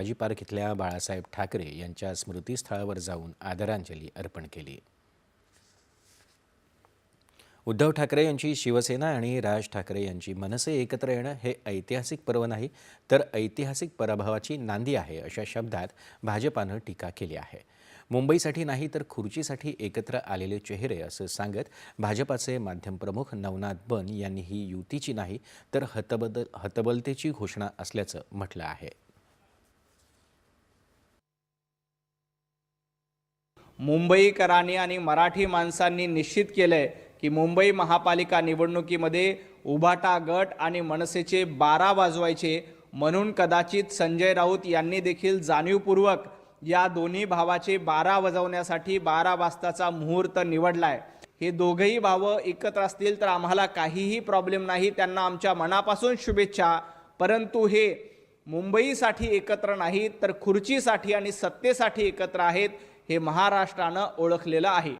Shivaji park इथल्या बाळासाहेब ठाकरे यांच्या स्मृतीस्थळावर जाऊन आदरांजली अर्पण केली. उद्धव ठाकरे यांची शिवसेना आणि राज ठाकरे यांची मनसे एकत्र येणं हे ऐतिहासिक पर्व नाही तर ऐतिहासिक पराभवाची नांदी आहे अशा शब्दात भाजपानं टीका केली आहे. मुंबईसाठी नाही तर खुर्चीसाठी एकत्र आलेले चेहरे असं सांगत भाजपाचे माध्यम प्रमुख नवनाथ बन यांनी ही युतीची नाही तर हतबदल हतबलतेची घोषणा असल्याचं म्हटलं आहे. मुंबईकरांनी आणि मराठी माणसांनी निश्चित केलं आहे की मुंबई महापालिका निवडणुकीमध्ये उभाटा गट आणि मनसेचे बारा वाजवायचे म्हणून कदाचित संजय राऊत यांनी देखील जाणीवपूर्वक या दोन्ही भावाचे बारा वाजवण्यासाठी बारा वाजताचा मुहूर्त निवडला आहे हे दोघंही भावं एकत्र असतील तर आम्हाला काहीही प्रॉब्लेम नाही त्यांना आमच्या मनापासून शुभेच्छा. परंतु हे मुंबईसाठी एकत्र नाहीत तर खुर्चीसाठी आणि सत्तेसाठी एकत्र आहेत. हे महाराष्ट्रानं ओळखलेलं आहे.